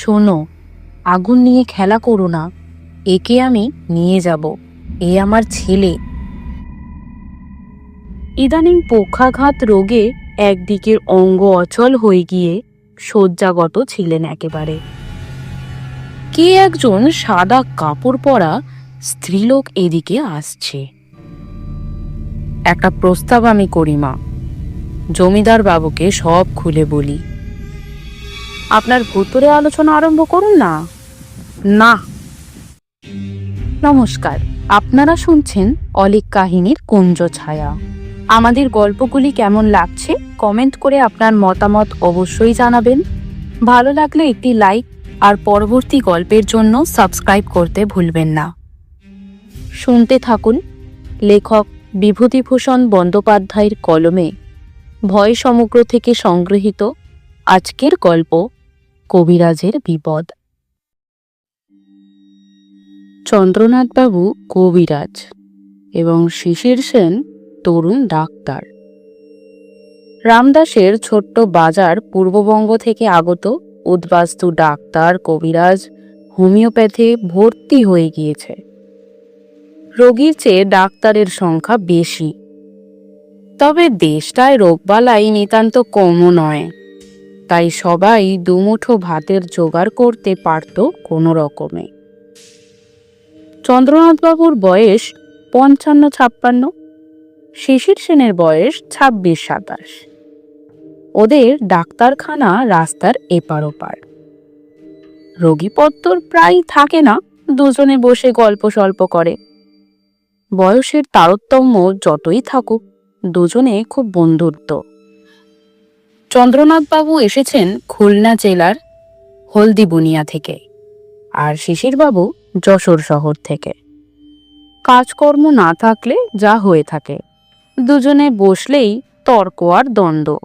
শোনো, আগুন নিয়ে খেলা করো না, একে আমি নিয়ে যাব, এ আমার ছেলে। ইদানিং পক্ষাঘাত রোগে একদিকের অঙ্গ অচল হয়ে গিয়ে শয্যাগত ছিলেন একেবারে। কে একজন সাদা কাপড় পরা স্ত্রীলোক এদিকে আসছে। একটা প্রস্তাব আমি করি, মা। জমিদার বাবুকে সব খুলে বলি। আপনার ভুতুরে আলোচনা আরম্ভ করুন না। না। নমস্কার, আপনারা শুনছেন অলিক কাহিনীর কুঞ্জ ছায়া। আমাদের গল্পগুলি কেমন লাগছে কমেন্ট করে আপনার মতামত অবশ্যই জানাবেন। ভালো লাগলে একটি লাইক আর পরবর্তী গল্পের জন্য সাবস্ক্রাইব করতে ভুলবেন না। শুনতে থাকুন লেখক বিভূতিভূষণ বন্দ্যোপাধ্যায়ের কলমে ভয় সমগ্র থেকে সংগৃহীত আজকের গল্প কবিরাজের বিপদ। চন্দ্রনাথবাবু কবিরাজ এবং শিশির সেন তরুণ ডাক্তার। রামদাসের ছোট্ট বাজার পূর্ববঙ্গ থেকে আগত উদ্বাস্তু ডাক্তার কবিরাজ হোমিওপ্যাথে ভর্তি হয়ে গিয়েছে। রোগীর চেয়ে ডাক্তারের সংখ্যা বেশি। তবে দেশটায় রোগবালাই নিতান্ত কমও নয়। তাই সবাই দুমুঠো ভাতের জোগাড় করতে পারত কোনো রকমে। চন্দ্রনাথবাবুর বয়স পঞ্চান্ন ছাপ্পান্ন শিশির সেনের বয়স ছাব্বিশ সাতাশ ওদের ডাক্তারখানা রাস্তার এপার ওপার রোগীপত্তর প্রায় থাকে না, দুজনে বসে গল্প সল্প করে। বয়সের তারতম্য যতই থাকুক, দুজনে খুব বন্ধুত্ব। চন্দ্রনাথবাবু এসেছেন খুলনা জেলার হলদিবুনিয়া থেকে আর শিশিরবাবু যশোর শহর থেকে। কাজকর্ম না থাকলে যা হয়ে থাকে, দুজনে বসলেই তর্ক আর দ্বন্দ্ব।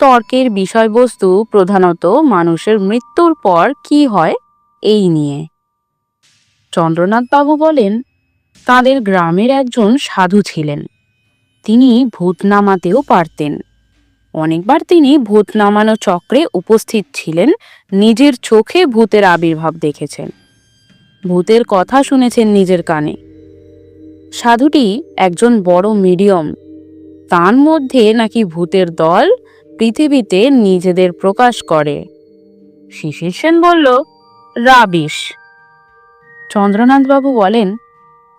তর্কের বিষয়বস্তু প্রধানত মানুষের মৃত্যুর পর কি হয় এই নিয়ে। চন্দ্রনাথবাবু বলেন, তাদের গ্রামের একজন সাধু ছিলেন। তিনি ভূত নামাতেও পারতেন। অনেকবার তিনি ভূত নামানো চক্রে উপস্থিত ছিলেন, নিজের চোখে ভূতের আবির্ভাব দেখেছেন। ভূতের কথা শুনেছেন নিজের কানে। সাধুটি একজন বড় মিডিয়াম। তার মধ্যে নাকি ভূতের দল পৃথিবীতে নিজেদের প্রকাশ করে। শিশির সেন বলল, রাবিশ। চন্দ্রনাথবাবু বলেন,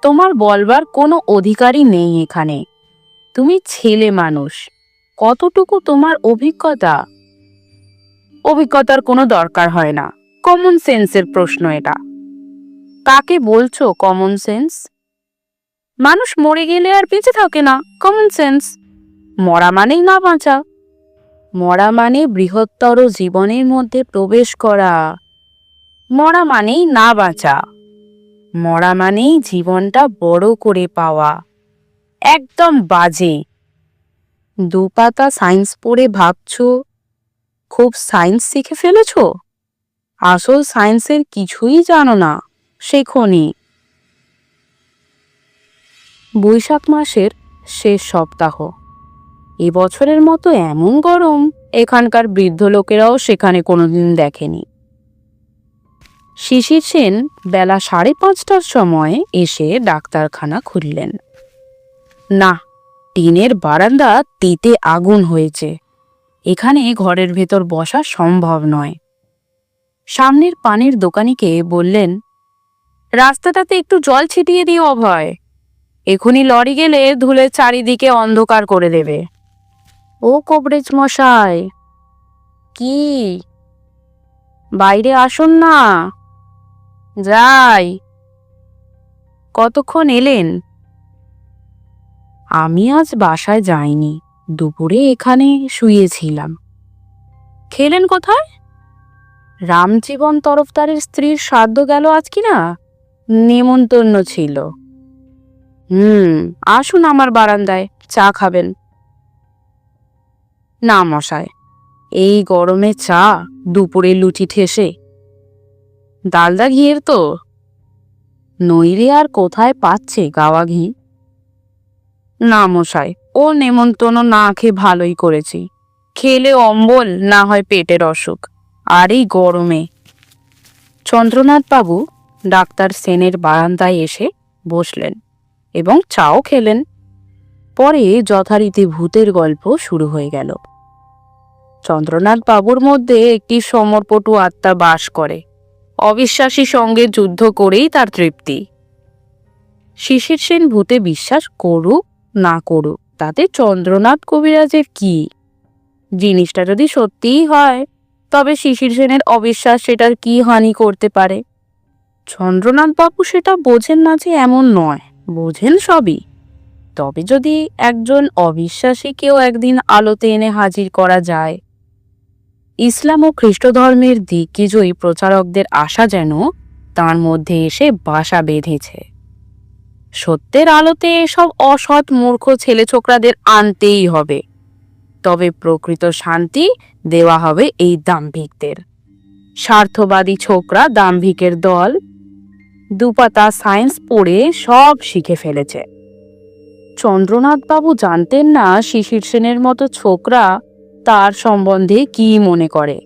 তোমার বলবার কোনো অধিকারই নেই এখানে। তুমি ছেলে মানুষ। কতটুকু তোমার অভিজ্ঞতা? অভিজ্ঞতার কোনো দরকার হয় না। কমন সেন্সের প্রশ্ন এটা। কাকে বলছো কমন সেন্স মানুষ মরে গেলে আর বেঁচে থাকে না কমন সেন্স মরা মানেই না বাঁচা। মরা মানে বৃহত্তর জীবনের মধ্যে প্রবেশ করা। মরা মানেই না বাঁচা। মরা মানেই জীবনটা বড় করে পাওয়া। একদম বাজে। দুপাতা সায়েন্স পড়ে ভাবছ? খুব সায়েন্স শিখে ফেলেছ? আসল সায়েন্সের কিছুই জানো না, শেখনি। বৈশাখ মাসের শেষ সপ্তাহ। এবছরের মতো এমন গরম, এখানকার বৃদ্ধ লোকেরাও সেখানে কোনোদিন দেখেনি। শিশির সেন বেলা সাড়ে পাঁচটার সময় এসে ডাক্তারখানা খুললেন। না টিনের বারান্দা তিতে আগুন হয়েছে। এখানে ঘরের ভেতর বসা সম্ভব নয়। সামনের পানের দোকানিকে বললেন, রাস্তাটাতে একটু জল ছিটিয়ে দিও অভয়। এখনই লরি গেলে ধুলে চারিদিকে অন্ধকার করে দেবে। ও কবরেজ মশাই, কি? বাইরে আসুন না। যাই। কতক্ষণ এলেন? আমি আজ বাসায় যাইনি, দুপুরে এখানে শুয়েছিলাম। খেলেন কোথায়? রামজীবন তরফদারের স্ত্রীর শ্রাদ্ধ গেল আজ কি না নেমন্তন্ন ছিল। হুম, আসুন আমার বারান্দায়, চা খাবেন। না মশায়, এই গরমে চা, দুপুরে লুচি ঠেসে। ডালদা ঘিয়ের তো। নইরে আর কোথায় পাচ্ছে গাওয়া ঘি? না মশাই, ও নেমন্তন্ন না খেয়ে ভালোই করেছি। খেলে অম্বল, না হয় পেটের অসুখ। আর এই গরমে। চন্দ্রনাথ বাবু ডাক্তার সেনের বারান্দায় এসে বসলেন এবং চাও খেলেন। পরে যথারীতি ভূতের গল্প শুরু হয়ে গেল। চন্দ্রনাথ বাবুর মধ্যে একটি সমরপটু আত্মা বাস করে। অবিশ্বাসী সঙ্গে যুদ্ধ করেই তার তৃপ্তি। শিশির সেন ভূতে বিশ্বাস করুক না করুক, তাতে চন্দ্রনাথ কবিরাজের কি? জিনিসটা যদি সত্যিই হয়, তবে শিশির সেনের অবিশ্বাস সেটার কি হানি করতে পারে? চন্দ্রনাথ বাবু সেটা বোঝেন না যে এমন নয়, বোঝেন সবই। তবে যদি একজন অবিশ্বাসীকেও একদিন আলোতে এনে হাজির করা যায়। ইসলাম ও খ্রিস্ট ধর্মের দিগ্বিজয়ী প্রচারকদের আশা যেন, তার মধ্যে এসে বাসা বেঁধেছে। সত্যের আলোতে এসব অসৎ মূর্খ ছেলে ছোকরাদের আনতেই হবে। তবে প্রকৃত শান্তি দেওয়া হবে এই দাম্ভিকদের। স্বার্থবাদী ছোকরা দাম্ভিকের দল দুপাতা সায়েন্স পড়ে সব শিখে ফেলেছে। চন্দ্রনাথ বাবু জানতেন না শিশির সেনের মতো ছোকরা তার সম্বন্ধে কি মনে করে।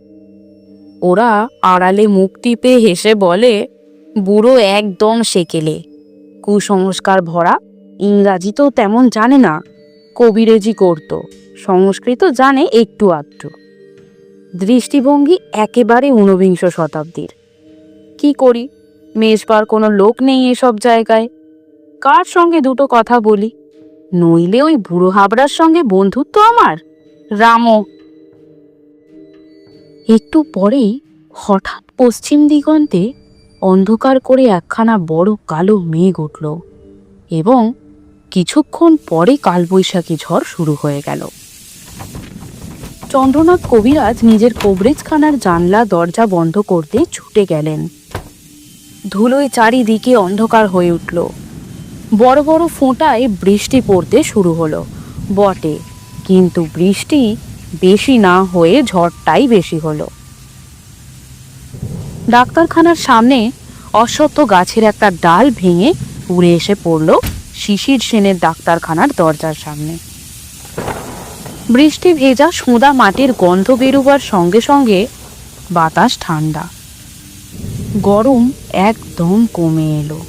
ওরা আড়ালে মুক্তি পেয়ে হেসে বলে, বুড়ো একদম সেকেলে। কুসংস্কার ভরা। ইংরাজি তো তেমন জানে না। কবিরেজি করত সংস্কৃত জানে একটু আধটু। দৃষ্টিভঙ্গি একেবারে ঊনবিংশ শতাব্দীর। কি করি? মেজবার কোনো লোক নেই এসব জায়গায়। কার সঙ্গে দুটো কথা বলি? নইলে ওই বুড়ো হাবড়ার সঙ্গে বন্ধুত্ব আমার? রামও একটু পরেই হঠাৎ পশ্চিম দিগন্তে অন্ধকার করে একখানা বড় কালো মেঘ উঠল এবং কিছুক্ষণ পরে কালবৈশাখী ঝড় শুরু হয়ে গেল। চন্দ্রনাথ কবিরাজ নিজের কবরেজখানার জানলা দরজা বন্ধ করতে ছুটে গেলেন। ধুলোয় চারিদিকে অন্ধকার হয়ে উঠল। বড় বড় ফোঁটায় বৃষ্টি পড়তে শুরু হলো। বটে, কিন্তু বৃষ্টি বেশি না হয়ে ঝড়টাই বেশি হলো। ডাক্তারখানার সামনে অশ্বত্থ গাছের একটা ডাল ভেঙে উড়ে এসে পড়ল শিশির সেনের ডাক্তারখানার দরজার সামনে। বৃষ্টি ভেজা সোঁদা মাটির গন্ধ বেরোবার সঙ্গে সঙ্গে বাতাস ঠান্ডা। গরম একদম কমে এলো।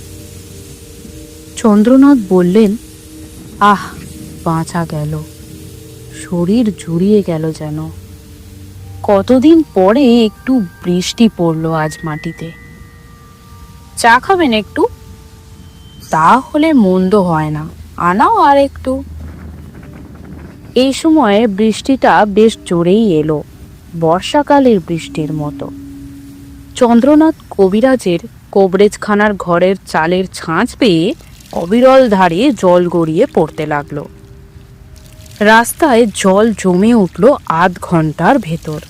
চন্দ্রনাথ বললেন, আহ, বাঁচা গেল। শরীর জুড়িয়ে গেল যেন। কতদিন পরে একটু বৃষ্টি পড়ল আজ মাটিতে? চা খাবেন একটু? তা হলে মন্দ হয় না। আনাও আর একটু। এই সময়ে বৃষ্টিটা বেশ জোরেই এলো, বর্ষাকালের বৃষ্টির মতো। চন্দ্রনাথ কবিরাজের কবরেজখানার ঘরের চালের ছাঁচ পেয়ে অবিরল ধারে জল গড়িয়ে পড়তে লাগল। রাস্তায় জল জমে উঠল আধ ঘণ্টার ভেতর।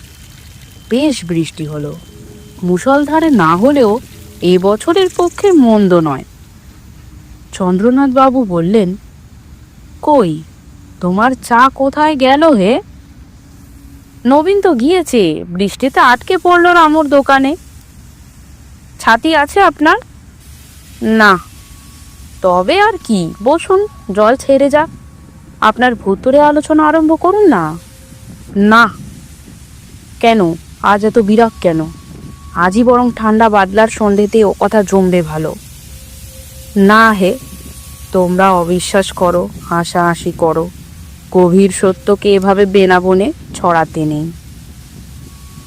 বেশ বৃষ্টি হলো। মুষলধারে না হলেও এ বছরের পক্ষে মন্দ নয়। চন্দ্রনাথ বাবু বললেন, কই, তোমার চা কোথায় গেল হে? নবীন তো গিয়েছে, বৃষ্টিতে আটকে পড়ল রামুর দোকানে। ছাতি আছে আপনার? না। তবে আর কি, বসুন, জল ছেড়ে যাক। আপনার ভুতুরে আলোচনা আরম্ভ করুন না? না। কেন? আজ এত বিরাগ কেন? আজই বরং ঠান্ডা বাদলার সন্ধেতে ও কথা জমবে ভালো। না হে, তোমরা অবিশ্বাস করো, হাসাহাসি করো। গভীর সত্যকে এভাবে বেনাবনে ছড়াতে নেই।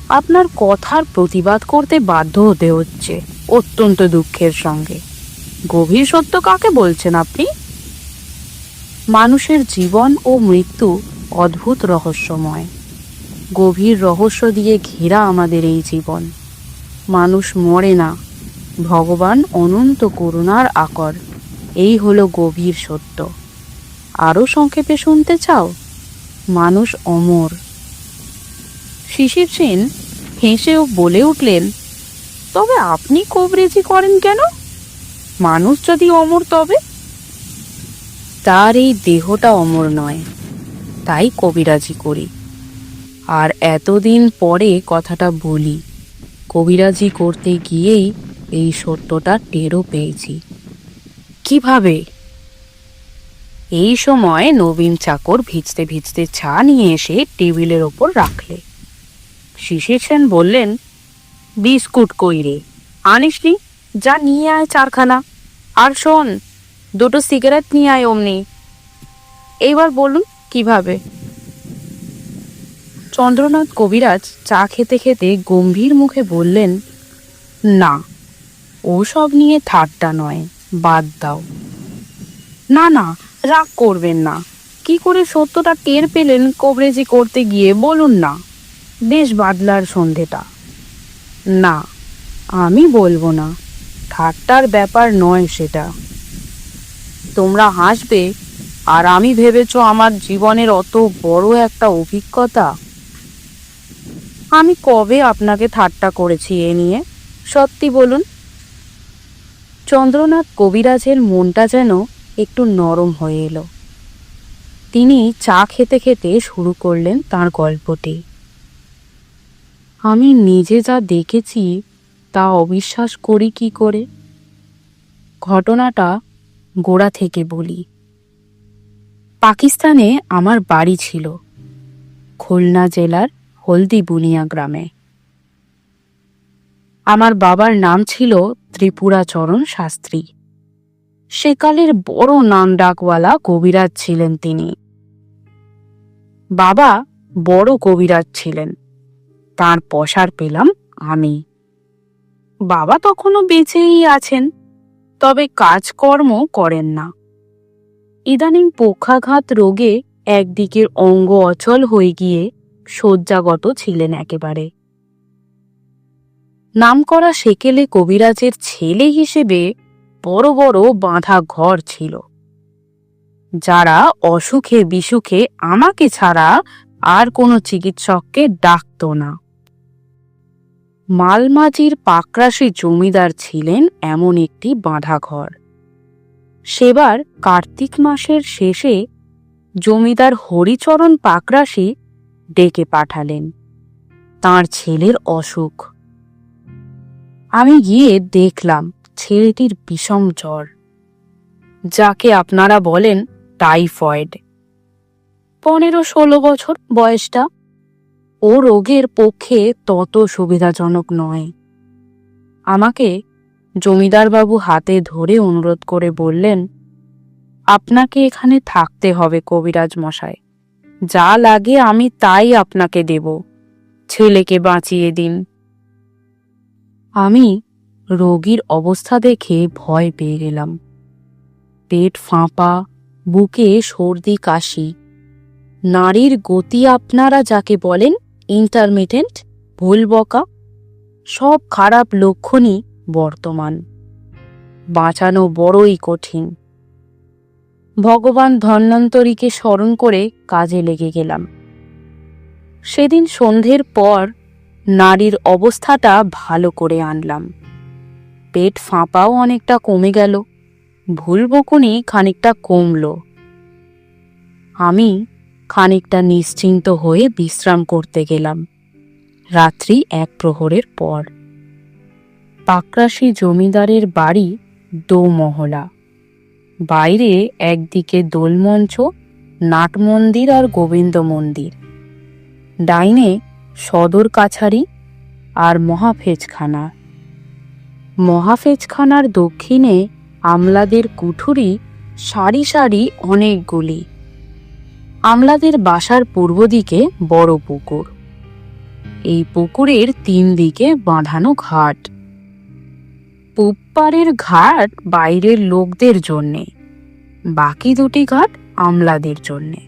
আপনার কথার প্রতিবাদ করতে বাধ্য হতে হচ্ছে অত্যন্ত দুঃখের সঙ্গে। গভীর সত্য কাকে বলছেন আপনি? মানুষের জীবন ও মৃত্যু অদ্ভুত রহস্যময়। গভীর রহস্য দিয়ে ঘেরা আমাদের এই জীবন। মানুষ মরে না, ভগবান অনন্ত করুণার আকর, এই হলো গভীর সত্য। আরও সংক্ষেপে শুনতে চাও? মানুষ অমর। শিশির সেন হেসেও বলে উঠলেন, তবে আপনি কবরেজি করেন কেন? মানুষ যদি অমর তবে? তার এই দেহটা অমর নয়, তাই কবিরাজি করি। আর এতদিন পরে কথাটা বলি। কবিরাজি করতে গিয়েই এই সত্যটা টেরও পেয়েছি। কীভাবে? এই সময় নবীন চাকর ভিজতে ভিজতে চা নিয়ে এসে টেবিলের ওপর রাখলে। শিশির সেন বললেন, বিস্কুট কই রে? আনিসনি যা নিয়ে আয় চারখানা। আর শোন, দুটো সিগারেট নিয়ে আয় অমনি। এইবার বলুন, কীভাবে? চন্দ্রনাথ কবিরাজ চা খেতে খেতে গম্ভীর মুখে বললেন, না, ওসব নিয়ে ঠাট্টা নয়, বাদ দাও। না না, রাগ করবেন না। কি করে সত্যটা টের পেলেন কবরেজি করতে গিয়ে, বলুন না। বেশ বাদলার সন্ধেটা। না, আমি বলব না, ঠাট্টার ব্যাপার নয় সেটা। তোমরা হাসবে, আর আমি ভেবেছো আমার জীবনের অত বড় একটা অভিজ্ঞতা? আমি কবে আপনাকে ঠাট্টা করেছি এ নিয়ে? সত্যি বলুন। চন্দ্রনাথ কবিরাজের মনটা যেন একটু নরম হয়ে এলো। তিনি চা খেতে খেতে শুরু করলেন তার গল্পটি। আমি নিজে যা দেখেছি, তা অবিশ্বাস করি কি করে? ঘটনাটা গোড়া থেকে বলি। পাকিস্তানে আমার বাড়ি ছিল, খুলনা জেলার হলদি বুনিয়া গ্রামে। আমার বাবার নাম ছিল ত্রিপুরাচরণ শাস্ত্রী। সেকালের বড় নাম ডাকওয়ালা কবিরাজ ছিলেন তিনি। বাবা বড় কবিরাজ ছিলেন। তার পসার পেলাম আমি। বাবা তখনও বেঁচেই আছেন, তবে কাজকর্ম করেন না। ইদানিং পক্ষাঘাত রোগে একদিকের অঙ্গ অচল হয়ে গিয়ে শয্যাগত ছিলেন একেবারে। নামকরা সেকেলে কবিরাজের ছেলে হিসেবে বড় বড় বাঁধা ঘর ছিল। যারা অসুখে বিসুখে আমাকে ছাড়া আর কোনো চিকিৎসককে ডাকত না। মালমাজির পাকরাশি জমিদার ছিলেন এমন একটি বাঁধা ঘর। সেবার কার্তিক মাসের শেষে জমিদার হরিচরণ পাকরাশি ডেকে পাঠালেন। তার ছেলের অসুখ। আমি গিয়ে দেখলাম ছেলেটির বিষম জ্বর। যাকে আপনারা বলেন টাইফয়েড। পনেরো ষোলো বছর বয়সটা। ও রোগের পক্ষে তত সুবিধাজনক নয়। আমাকে জমিদারবাবু হাতে ধরে অনুরোধ করে বললেন, আপনাকে এখানে থাকতে হবে কবিরাজ মশাই। যা লাগে আমি তাই আপনাকে দেব। ছেলেকে বাঁচিয়ে দিন। আমি রোগীর অবস্থা দেখে ভয় পেয়ে গেলাম। পেট ফাঁপা, বুকে সর্দি কাশি। নারীর গতি আপনারা যাকে বলেন ইন্টারমিটেন্ট ভুল বকা, সব খারাপ লক্ষণই বর্তমান। বাঁচানো বড়ই কঠিন। ভগবান ধন্বন্তরীকে স্মরণ করে কাজে লেগে গেলাম। সেদিন সন্ধ্যের পর নারীর অবস্থাটা ভালো করে আনলাম। পেট ফাঁপাও অনেকটা কমে গেল, ভুল বকুনি খানিকটা কমলো। আমি খানিকটা নিশ্চিন্ত হয়ে বিশ্রাম করতে গেলাম, রাত্রি এক প্রহরের পর। পাকরাশি জমিদারের বাড়ি দোমহলা। বাইরে একদিকে দোলমঞ্চ নাট মন্দির আর গোবিন্দ মন্দির। ডাইনে সদর কাছারি আর মহাফেজখানা। মহাফেজখানার দক্ষিণে আমলাদের কুঠুরি, সারি সারি অনেকগুলি আমলাদের বাসার পূর্ব দিকে বড় পুকুর। এই পুকুরের তিন দিকে বাঁধানো ঘাট। পুপ্পারের ঘাট বাইরের লোকদের জন্যে, বাকি দুটি ঘাট আমলাদের জন্যে।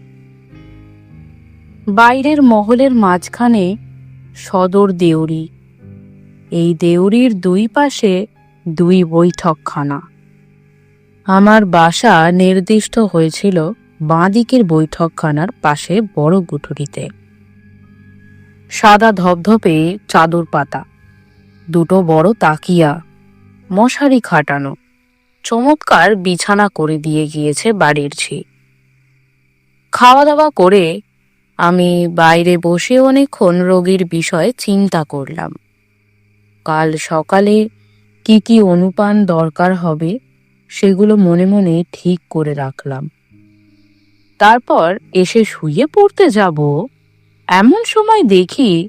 বাইরের মহলের মাঝখানে সদর দেউরি, এই দেউরির দুই পাশে দুই বৈঠকখানা। আমার বাসা নির্দিষ্ট হয়েছিল বাঁদিকের বৈঠকখানার পাশে বড় গুঠুরিতে। সাদা ধপধপে চাদর পাতা, দুটো বড় তাকিয়া মশারি খাটানো। চমৎকার বিছানা করে দিয়ে গিয়েছে বাড়ির ঝি। খাওয়া দাওয়া করে আমি বাইরে বসে অনেকক্ষণ রোগীর বিষয়ে চিন্তা করলাম। কাল সকালে কি কি অনুপান দরকার হবে সেগুলো মনে মনে ঠিক করে রাখলাম। তারপর এসে শুয়ে পড়তে যাব। এমন সময় দেখি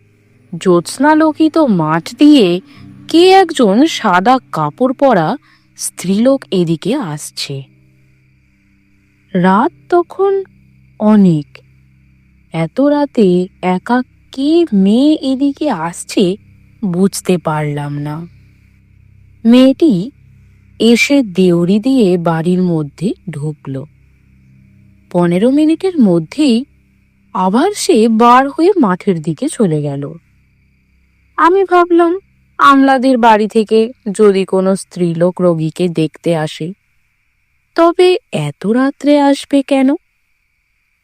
জ্যোৎস্নালোকিত মাঠ দিয়ে কে একজন সাদা কাপড় পরা স্ত্রীলোক এদিকে আসছে। রাত তখন অনেক। এত রাতে একা কে মেয়ে এদিকে আসছে বুঝতে পারলাম না। মেয়েটি এসে দেউড়ি দিয়ে বাড়ির মধ্যে ঢুকলো। পনেরো মিনিটের মধ্যেই আবার সে বার হয়ে মাঠের দিকে চলে গেল। আমি ভাবলাম আমলাদের বাড়ি থেকে যদি কোনো স্ত্রীলোক রোগীকে দেখতে আসে, তবে এত রাত্রে আসবে কেন?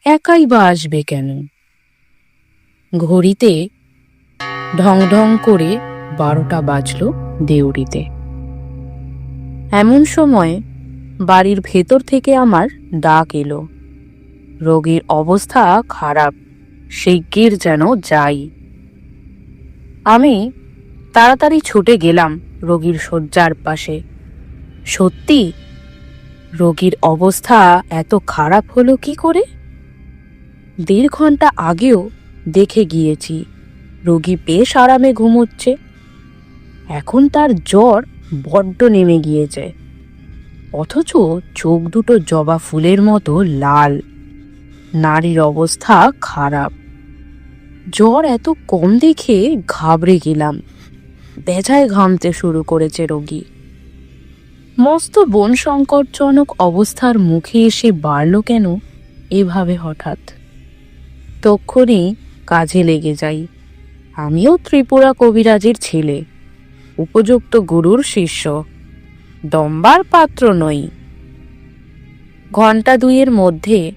একাই বা আসবে কেন? ঘড়িতে ঢং ঢং করে বারোটা বাজল দেউড়িতে। এমন সময় বাড়ির ভেতর থেকে আমার ডাক এলো। রোগীর অবস্থা খারাপ, শিগগির যেন যাই। আমি তাড়াতাড়ি ছুটে গেলাম রোগীর শয্যার পাশে। সত্যি? রোগীর অবস্থা এত খারাপ হলো কি করে? দেড় ঘণ্টা আগেও দেখে গিয়েছি, রোগী বেশ আরামে ঘুমোচ্ছে। এখন তার জ্বর বড্ড নেমে গিয়েছে। অথচ চোখ দুটো জবা ফুলের মতো লাল। নারীর অবস্থা খারাপ। জ্বর এত কম দেখে ঘাবড়ে গেলাম। বেজায় ঘামতে শুরু করেছে রোগী। মস্ত বন সংকটজনক অবস্থার মুখে এসে বাড়ল কেন এভাবে হঠাৎ? তক্ষণে কাজে লেগে যাই। আমিও ত্রিপুরা কবিরাজের ছেলে, উপযুক্ত গুরুর শিষ্য, দম্বার পাত্র নই। ঘণ্টা দুইয়ের মধ্যে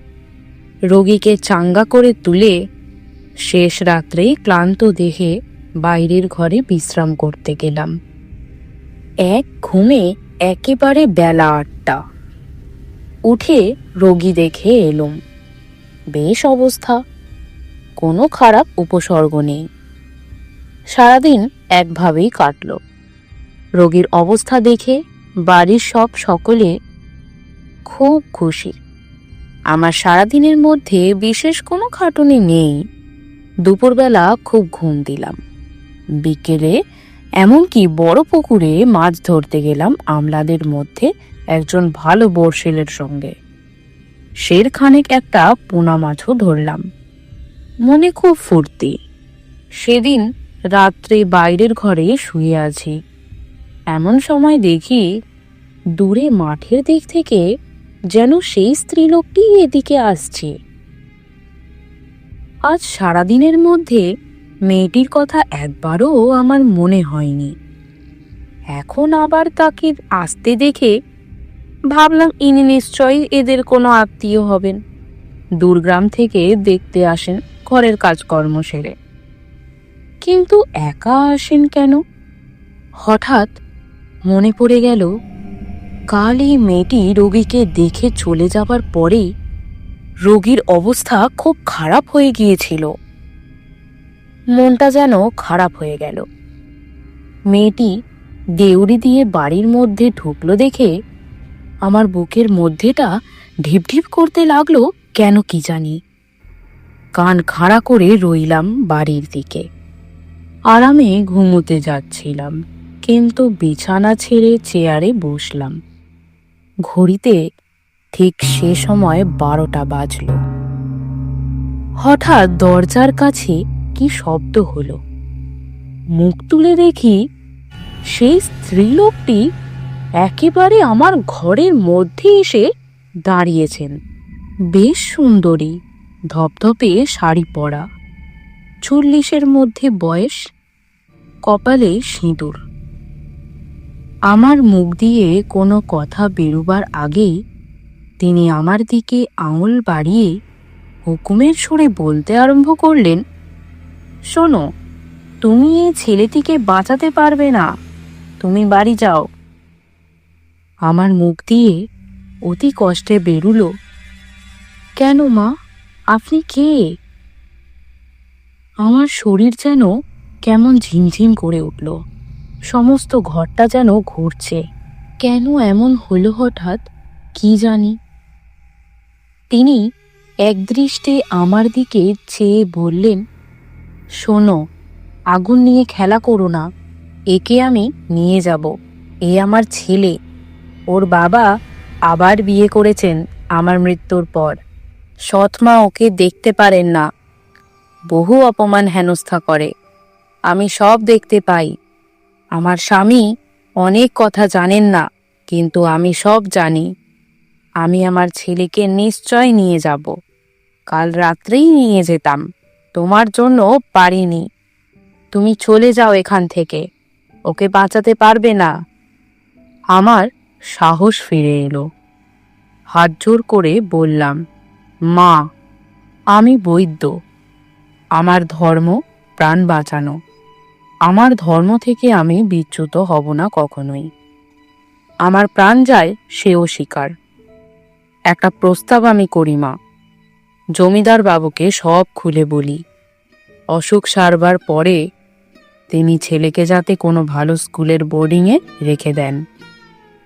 রোগীকে চাঙ্গা করে তুলে শেষ রাত্রেই ক্লান্ত দেহে বাইরের ঘরে বিশ্রাম করতে গেলাম। এক ঘুমে একেবারে বেলা আটটা। উঠে রোগী দেখে এলুম। বেশ অবস্থা। কোনো খারাপ উপসর্গ নেই। সারাদিন একভাবেই কাটল। রোগীর অবস্থা দেখে বাড়ির সব সকলে খুব খুশি। আমার সারাদিনের মধ্যে বিশেষ কোনো খাটুনি নেই। দুপুরবেলা খুব ঘুম দিলাম। বিকেলে, এমনকি বড় পুকুরে মাছ ধরতে গেলাম আমলাদের মধ্যে একজন ভালো বর্ষেলের সঙ্গে। শের খানেক একটা পোনা মাছও ধরলাম। মনে খুব ফুর্তি। সেদিন রাত্রে বাইরের ঘরে শুয়ে আছি। এমন সময় দেখি দূরে মাঠের দিক থেকে যেন সেই স্ত্রীলোকটি এদিকে আসছে। আজ সারাদিনের মধ্যে মেয়েটির কথা একবারও আমার মনে হয়নি। এখন আবার তাকে আসতে দেখে ভাবলাম ইনি নিশ্চয়ই এদের কোনো আত্মীয় হবেন। দূরগ্রাম থেকে দেখতে আসেন ঘরের কাজকর্ম সেরে। কিন্তু একা আসেন কেন? হঠাৎ মনে পড়ে গেল, কাল এই মেয়েটি রোগীকে দেখে চলে যাবার পরেই রোগীর অবস্থা খুব খারাপ হয়ে গিয়েছিল। মনটা যেন খারাপ হয়ে গেল। মেয়েটি দেউড়ি দিয়ে বাড়ির মধ্যে ঢুকলো দেখে আমার বুকের মধ্যেটা ঢিপ ঢিপ করতে লাগল, কেন কি জানি। কান খাড়া করে রইলাম বাড়ির দিকে। আরামে ঘুমোতে যাচ্ছিলাম, কিন্তু বিছানা ছেড়ে চেয়ারে বসলাম। ঘড়িতে ঠিক সে সময় বারোটা বাজল। হঠাৎ দরজার কাছে কি শব্দ হলো? মুখ তুলে দেখি সেই স্ত্রীলোকটি একেবারে আমার ঘরের মধ্যে এসে দাঁড়িয়েছেন। বেশ সুন্দরী, ধপধপে শাড়ি পরা, চল্লিশের মধ্যে বয়স, কপালে সিঁদুর। আমার মুখ দিয়ে কোনো কথা বেরোবার আগেই তিনি আমার দিকে আঙুল বাড়িয়ে হুকুমের সুরে বলতে আরম্ভ করলেন শোনো, তুমি এই ছেলেটিকে বাঁচাতে পারবে না। তুমি বাড়ি যাও। আমার মুখ দিয়ে অতি কষ্টে বেরুলো, কেন মা? আপনি কে? আমার শরীর যেন কেমন ঝিমঝিম করে উঠল। সমস্ত ঘরটা যেন ঘুরছে। কেন এমন হলো হঠাৎ, কি জানি? তিনি একদৃষ্টে আমার দিকে চেয়ে বললেন শোনো, আগুন নিয়ে খেলা করো না, একে আমি নিয়ে যাব, এ আমার ছেলে। ওর বাবা আবার বিয়ে করেছেন আমার মৃত্যুর পর। সৎমা ওকে দেখতে পারেন না। বহু অপমান হেনস্থা করে। আমি সব দেখতে পাই। আমার স্বামী অনেক কথা জানেন না, কিন্তু আমি সব জানি। আমি আমার ছেলেকে নিশ্চয় নিয়ে যাব। কাল রাত্রেই নিয়ে যেতাম। তোমার জন্য পারিনি। তুমি চলে যাও এখান থেকে। ওকে বাঁচাতে পারবে না। আমার সাহস ফিরে এলো। হাত জোর করে বললাম, মা, আমি বৈদ্য। আমার ধর্ম প্রাণ বাঁচানো। আমার ধর্ম থেকে আমি বিচ্যুত হব না কখনোই। আমার প্রাণ যায় সেও স্বীকার একটা প্রস্তাব আমি করি, মা। জমিদার বাবুকে সব খুলে বলি। অসুখ সারবার পরে তিনি ছেলেকে যাতে কোনো ভালো স্কুলের বোর্ডিংয়ে রেখে দেন।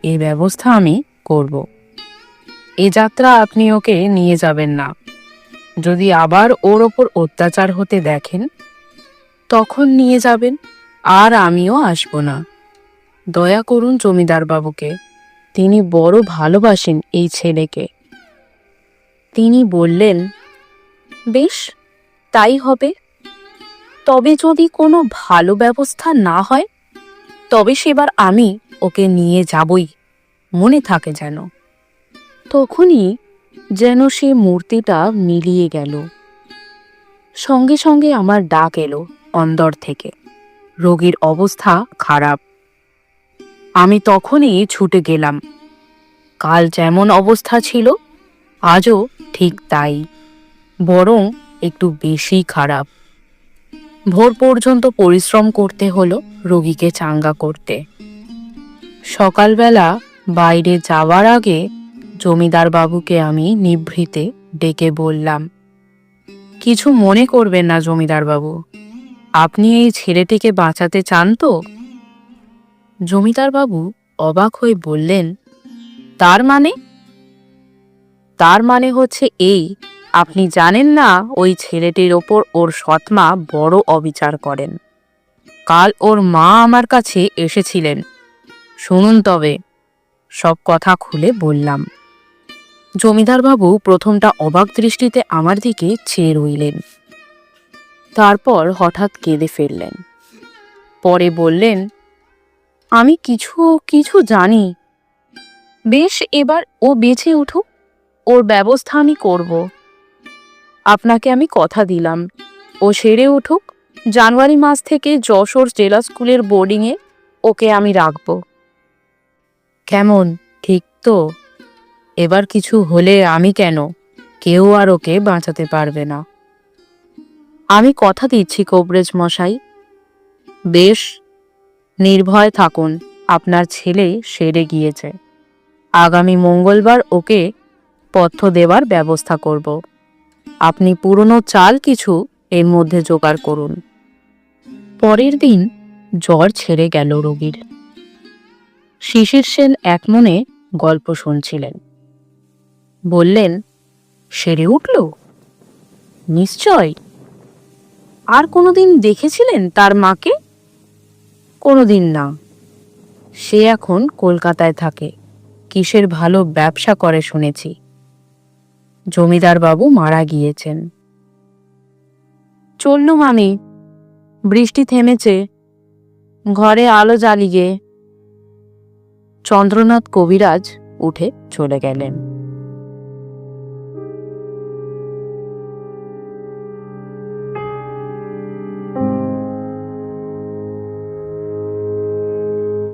এ ব্যবস্থা আমি করব। এ যাত্রা আপনি ওকে নিয়ে যাবেন না। যদি আবার ওর ওপর অত্যাচার হতে দেখেন, তখন নিয়ে যাবেন, আর আমিও আসব না। দয়া করুন জমিদার বাবুকে, তিনি বড় ভালোবাসেন এই ছেলেকে। তিনি বললেন, বেশ, তাই হবে। তবে যদি কোনো ভালো ব্যবস্থা না হয়, তবে সেবার আমি ওকে নিয়ে যাবই। মনে থাকে যেন। তখনই যেন সে মূর্তিটা মিলিয়ে গেল। সঙ্গে সঙ্গে আমার ডাক এলো অন্দর থেকে। রোগীর অবস্থা খারাপ। আমি তখনই ছুটে গেলাম। কাল যেমন অবস্থা ছিল, আজও ঠিক তাই। বরং একটু বেশি খারাপ। ভোর পর্যন্ত পরিশ্রম করতে হলো রোগীকে চাঙ্গা করতে। সকালবেলা বাইরে যাওয়ার আগে জমিদার বাবুকে আমি নিভৃতে ডেকে বললাম, কিছু মনে করবেন না জমিদার বাবু, আপনি এই ছেলেটিকে বাঁচাতে চান তো? জমিদার বাবু অবাক হয়ে বললেন, তার মানে? তার মানে হচ্ছে এই আপনি জানেন না ওই ছেলেটির ওপর ওর সৎমা বড় অবিচার করেন। কাল ওর মা আমার কাছে এসেছিলেন। শুনুন তবে, সব কথা খুলে বললাম। জমিদারবাবু প্রথমটা অবাক দৃষ্টিতে আমার দিকে চেয়ে রইলেন। তারপর হঠাৎ কেঁদে ফেললেন। পরে বললেন, আমি কিছু কিছু জানি। বেশ, এবার ও বেঁচে উঠুক। ওর ব্যবস্থা আমি করব। আপনাকে আমি কথা দিলাম। ও সেরে উঠুক। জানুয়ারি মাস থেকে যশোর জেলা স্কুলের বোর্ডিংয়ে ওকে আমি রাখব। কেমন? ঠিক তো? এবার কিছু হলে আমি কেন? কেউ আর ওকে বাঁচাতে পারবে না। আমি কথা দিচ্ছি কবরেজ মশাই। বেশ। নির্ভয় থাকুন, আপনার ছেলে সেরে গিয়েছে। আগামী মঙ্গলবার ওকে পথ্য দেওয়ার ব্যবস্থা করব। আপনি পুরনো চাল কিছু এর মধ্যে জোগাড় করুন। পরের দিন জ্বর ছেড়ে গেল রোগীর। শিশির সেন এক মনে গল্প শুনছিলেন। বললেন, সেরে উঠল? নিশ্চয়। আর কোনোদিন দেখেছিলেন তার মাকে? কোনোদিন না। সে এখন কলকাতায় থাকে। কিসের ভালো ব্যবসা করে শুনেছি। জমিদার বাবু মারা গিয়েছেন। চললুম আমি। বৃষ্টি থেমেছে। ঘরে আলো জ্বালিয়ে চন্দ্রনাথ কবিরাজ উঠে চলে গেলেন।